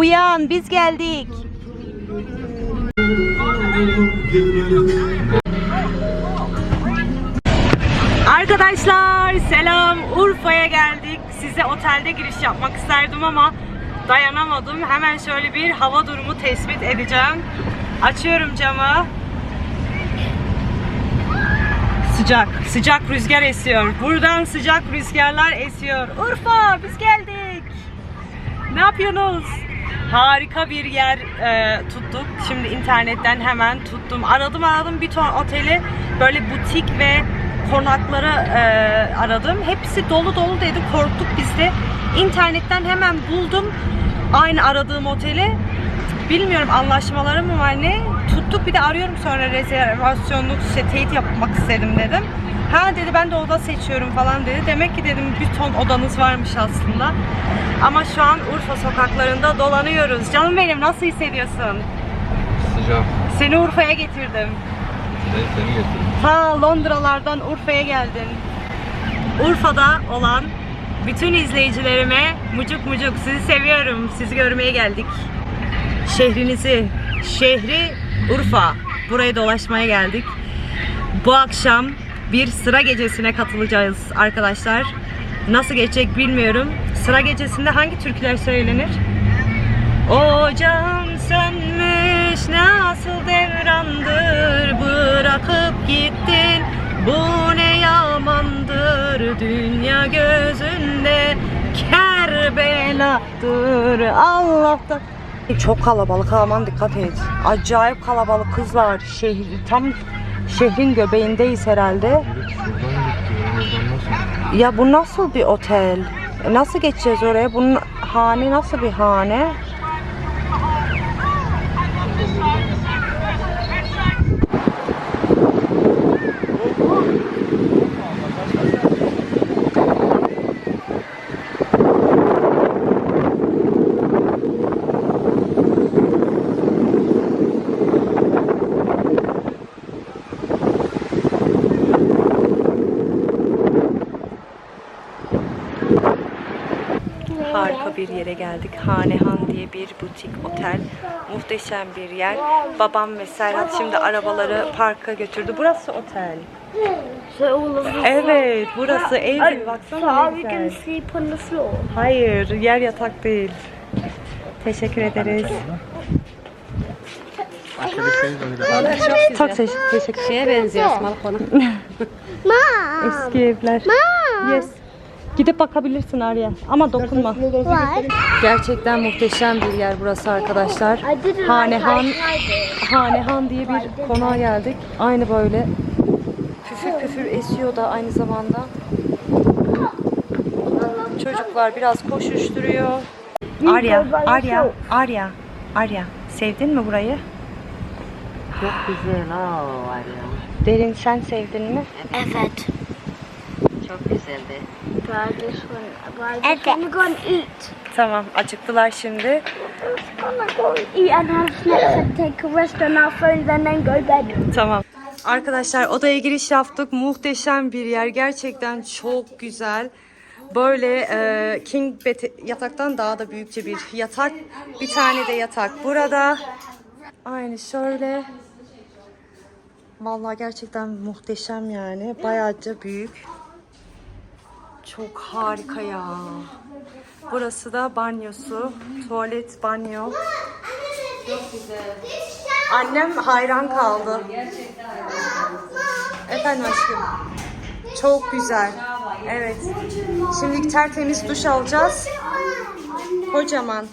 Uyan biz geldik. Arkadaşlar selam Urfa'ya geldik. Size otelde giriş yapmak isterdim ama dayanamadım. Hemen şöyle bir hava durumu tespit edeceğim. Açıyorum camı. Sıcak, sıcak rüzgar esiyor. Buradan sıcak rüzgarlar esiyor. Urfa biz geldik. Ne yapıyorsunuz? Harika bir yer e, tuttuk. Şimdi internetten hemen tuttum. Aradım aradım bir ton oteli. Böyle butik ve konakları e, aradım. Hepsi dolu dolu dedi. Korktuk biz de. İnternetten hemen buldum. Aynı aradığım oteli. Bilmiyorum anlaşmaları mı var ne? Tuttuk bir de arıyorum sonra rezervasyonluk işte teyit yapmak istedim dedim. Ha dedi ben de oda seçiyorum falan dedi. Demek ki dedim bir ton odanız varmış aslında. Ama şu an Urfa sokaklarında dolanıyoruz. Canım benim nasıl hissediyorsun? Sıcak. Seni Urfa'ya getirdim. Ben seni getirdim. Ta Londralardan Urfa'ya geldin. Urfa'da olan bütün izleyicilerime mucuk mucuk sizi seviyorum. Sizi görmeye geldik. Şehrinizi, şehri Urfa. Buraya dolaşmaya geldik. Bu akşam bir sıra gecesine katılacağız arkadaşlar. Nasıl geçecek bilmiyorum. Sıra gecesinde hangi türküler söylenir? Ocağım sönmüş nasıl devrandır Bırakıp gittin bu ne yamandır Dünya gözünde kerbeladır Allah'tan Çok kalabalık aman dikkat et Acayip kalabalık kızlar Şehir, Tam şehrin göbeğindeyiz herhalde ya bu nasıl bir otel? E, Nasıl geçeceğiz oraya? Bunun hane nasıl bir hane? Harika bir yere geldik. Hanehan diye bir butik otel. Muhteşem bir yer. Babam ve Serhat şimdi arabaları parka götürdü. Burası otel. The Evet, burası ev gibi. Baksana ne güzel. sleep on the floor? Hayır, yer yatak değil. Teşekkür ederiz. Çok teşekkür, teşekkür Şeye benziyor Osmanlı Mom! Eski evler. Yes. Gidip bakabilirsin Arya ama dokunma. What? Gerçekten muhteşem bir yer burası arkadaşlar. Hanehan. Hanehan diye bir konağa geldik. Aynı böyle. Püfür püfür esiyor da aynı zamanda. Çocuklar biraz koşuşturuyor. Arya, Arya, Arya, Arya. Sevdin mi burayı? Çok güzel ha var ya. Derin sen sevdin mi? Evet. Çok güzeldi. But this one, but I just wanna go and eat. Tamam, acıktılar şimdi. wanna go and eat and have snacks and take a rest on our phones and then go bed. Tamam. Arkadaşlar odaya giriş yaptık. Muhteşem bir yer. Gerçekten çok güzel. Böyle e, king bed yataktan daha da büyükçe bir yatak. Bir tane de yatak burada. Aynı şöyle. Vallahi gerçekten muhteşem yani. Bayağıca büyük. Çok harika ya. Burası da banyosu. Tuvalet, banyo. Annem hayran kaldı. Efendim aşkım. Çok güzel. Evet. Şimdi tertemiz duş alacağız. Kocaman.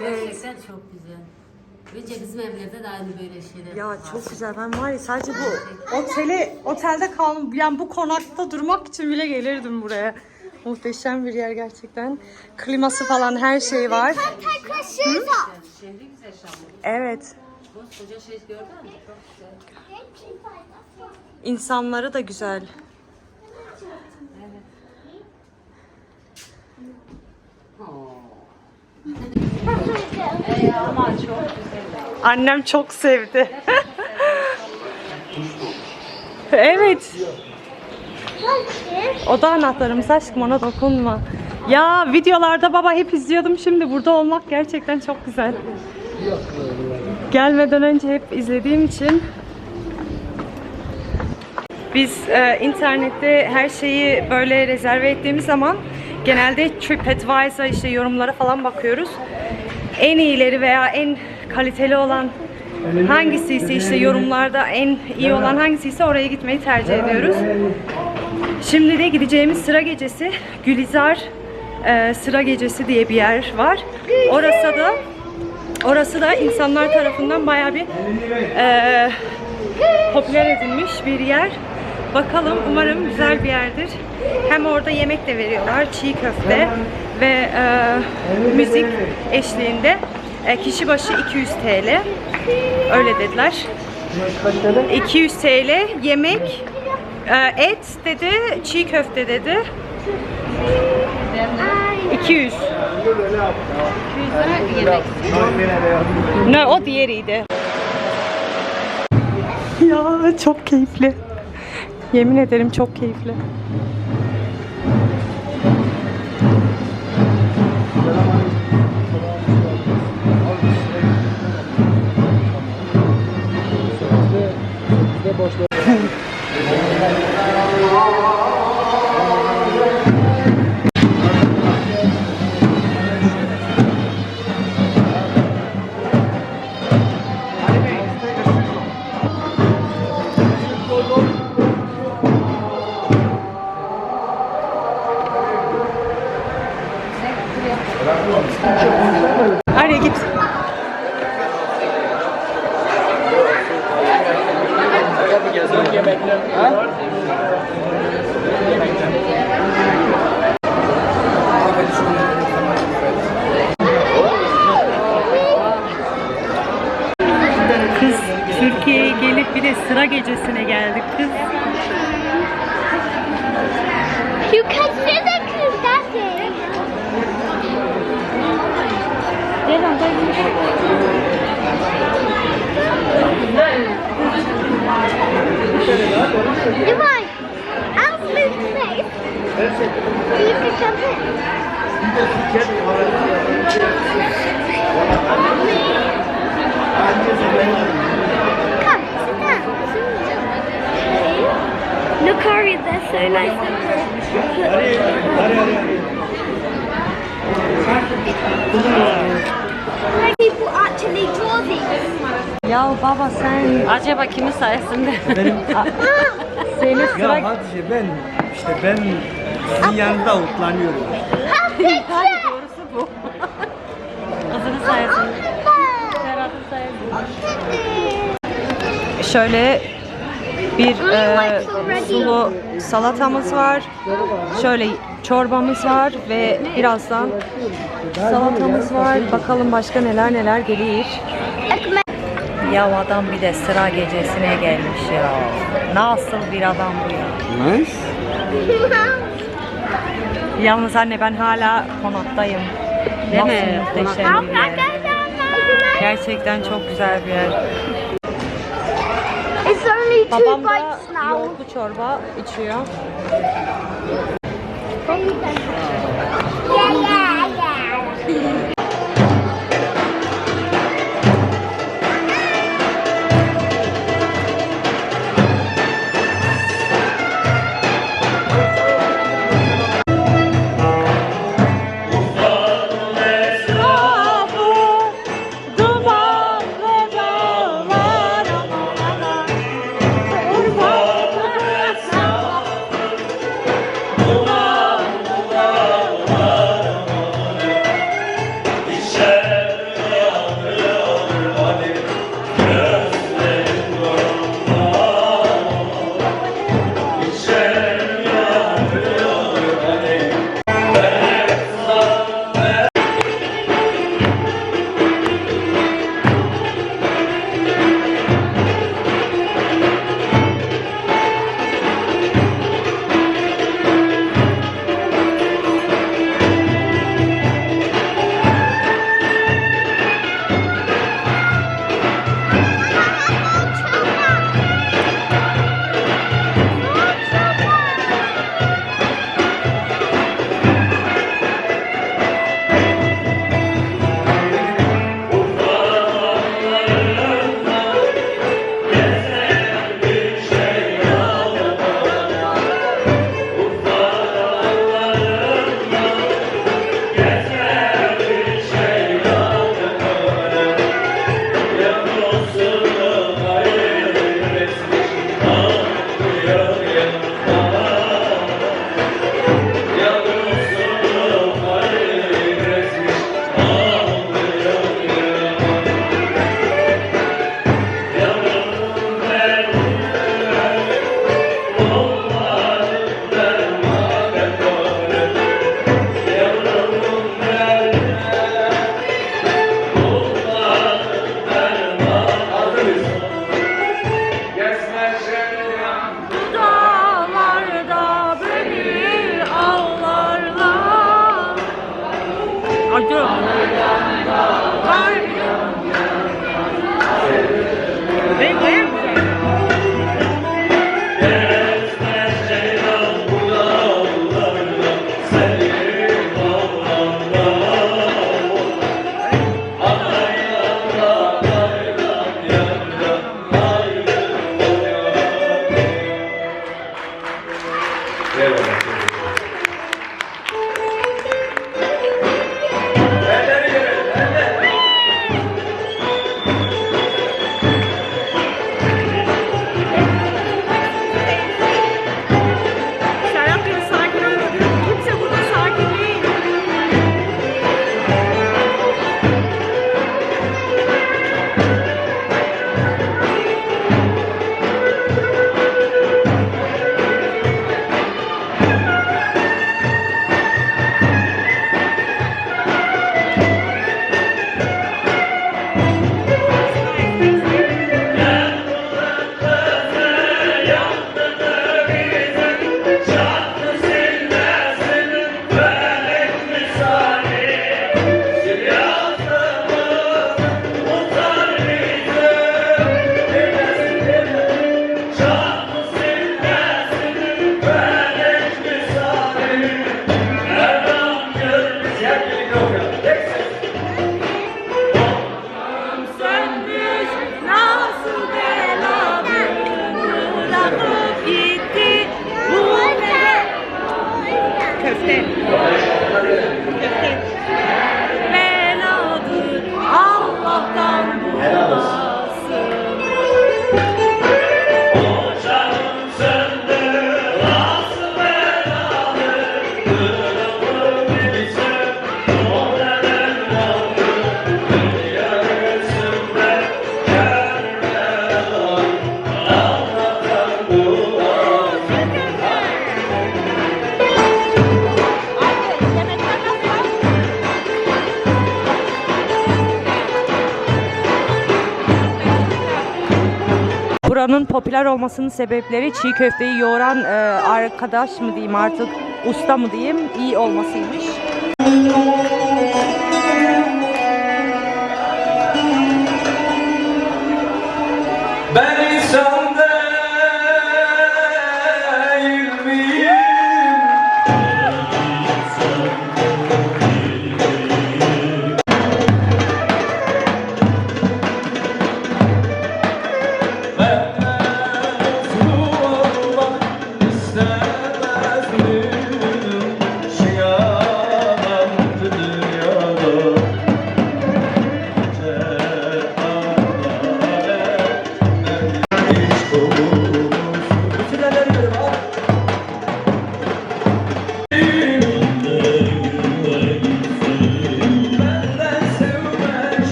Gerçekten çok güzel. Bence bizim evlerde de aynı böyle şeyler Ya var. çok güzel. Ben var ya sadece bu oteli otelde kaldım. Yani bu konakta durmak için bile gelirdim buraya. Muhteşem bir yer gerçekten. Kliması falan her şey var. Şehri güzel Şamlı. Evet. Koskoca şey gördün mü? Çok güzel. İnsanları da güzel. Annem çok sevdi. evet. Oda anahtarımız aşkım ona dokunma. Ya videolarda baba hep izliyordum şimdi burada olmak gerçekten çok güzel. Gelmeden önce hep izlediğim için biz e, internette her şeyi böyle rezerve ettiğimiz zaman genelde TripAdvisor işte yorumlara falan bakıyoruz. En iyileri veya en kaliteli olan hangisiyse işte yorumlarda en iyi olan hangisiyse oraya gitmeyi tercih ediyoruz. Şimdi de gideceğimiz sıra gecesi Gülizar e, sıra gecesi diye bir yer var. Orası da orası da insanlar tarafından bayağı bir e, popüler edilmiş bir yer. Bakalım umarım güzel bir yerdir. Hem orada yemek de veriyorlar, çiğ köfte ve e, müzik eşliğinde e, kişi başı 200 TL. Öyle dediler. 200 TL yemek, e, et dedi, çiğ köfte dedi. 200. Ne o diğeriydi. Ya çok keyifli. Yemin ederim çok keyifli. Arya Nice. Like people actually draw these. Ya baba sen acaba kimin sayesinde? Senin sıra Ya Hatice ben işte ben sizin yanında otlanıyorum. Yani doğrusu bu. Kızının sayesinde. Serhat'ın sayesinde. Şöyle bir e, sulu salatamız var. Şöyle çorbamız var ve birazdan salatamız var. Bakalım başka neler neler gelir. Ya adam bir de sıra gecesine gelmiş ya. Nasıl bir adam bu ya? Nice. Yalnız anne ben hala konaktayım. Değil mi? Muhteşem bir yer. Gerçekten çok güzel bir yer. Babam da yoğurtlu çorba içiyor. I do. Bye. Buranın popüler olmasının sebepleri çiğ köfteyi yoğuran e, arkadaş mı diyeyim artık usta mı diyeyim iyi olmasıymış.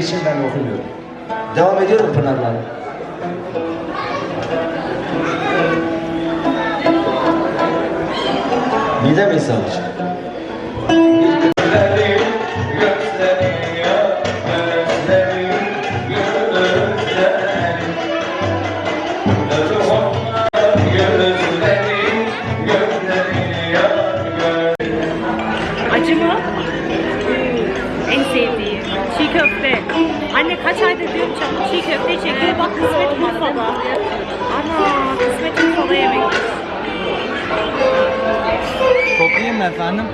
için ben okumuyorum. Devam ediyorum Pınar'la. Midem hesabı için. Mı efendim?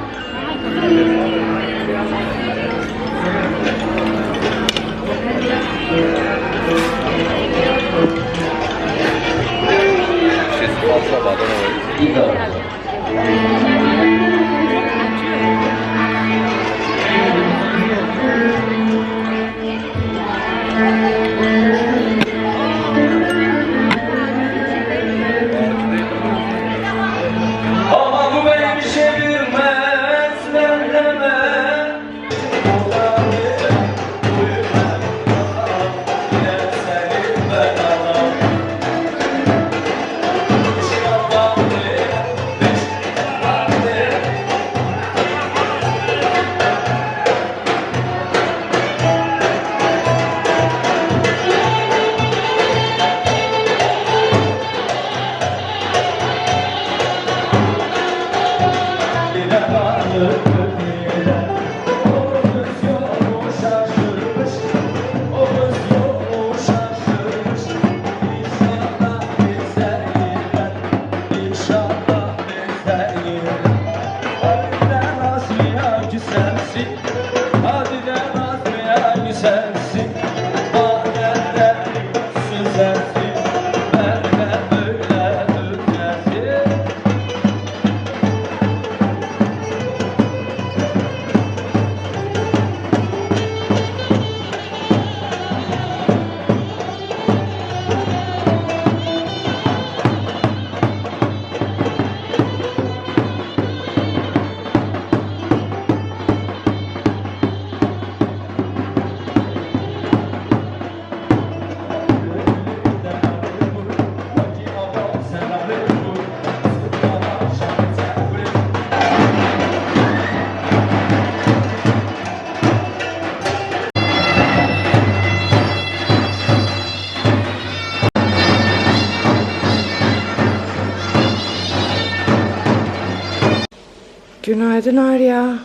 Günaydın Arya.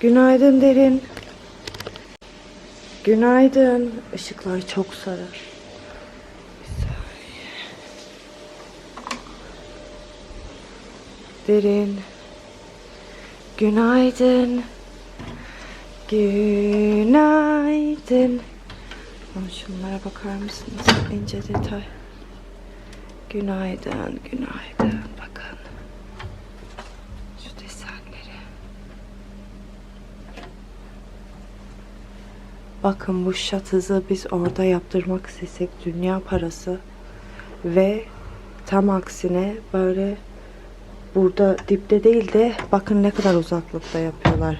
Günaydın Derin. Günaydın. Işıklar çok sarı. Derin. Günaydın. Günaydın. Ama şunlara bakar mısınız? İnce detay. Günaydın, günaydın. Bakın. Şu desenleri. Bakın bu şatızı biz orada yaptırmak istesek dünya parası ve tam aksine böyle burada dipte değil de bakın ne kadar uzaklıkta yapıyorlar.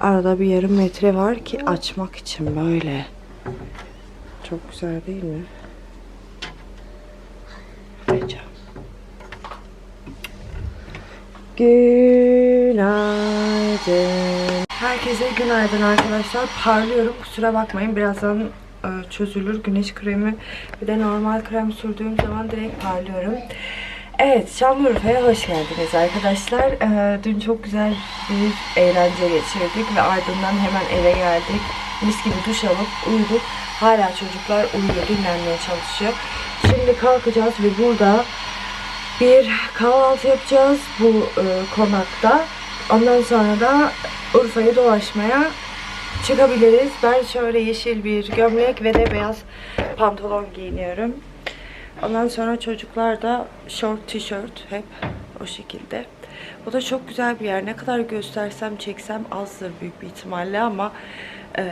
Arada bir yarım metre var ki açmak için böyle. Çok güzel değil mi? Rica. Günaydın. Herkese günaydın arkadaşlar. Parlıyorum. Kusura bakmayın. Birazdan e, çözülür. Güneş kremi bir de normal krem sürdüğüm zaman direkt parlıyorum. Evet, Şanlıurfa'ya hoş geldiniz arkadaşlar. E, dün çok güzel bir eğlence geçirdik ve ardından hemen eve geldik. Mis gibi duş alıp uyuduk. Hala çocuklar uyuyor, dinlenmeye çalışıyor. Şimdi kalkacağız ve burada bir kahvaltı yapacağız bu e, konakta. Ondan sonra da Urfa'yı dolaşmaya çıkabiliriz. Ben şöyle yeşil bir gömlek ve de beyaz pantolon giyiniyorum. Ondan sonra çocuklar da short tişört hep o şekilde. Bu da çok güzel bir yer. Ne kadar göstersem çeksem azdır büyük bir ihtimalle ama e,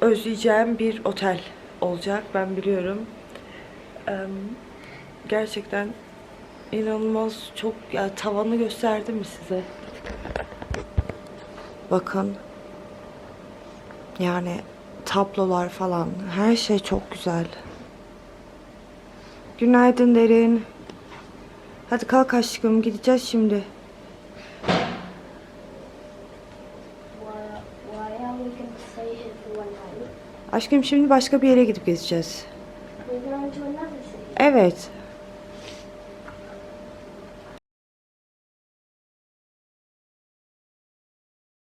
özleyeceğim bir otel olacak ben biliyorum. E, gerçekten inanılmaz çok ya tavanı gösterdim mi size? Bakın. Yani tablolar falan her şey çok güzel. Günaydın Derin. Hadi kalk aşkım gideceğiz şimdi. Aşkım şimdi başka bir yere gidip gezeceğiz. City. Evet.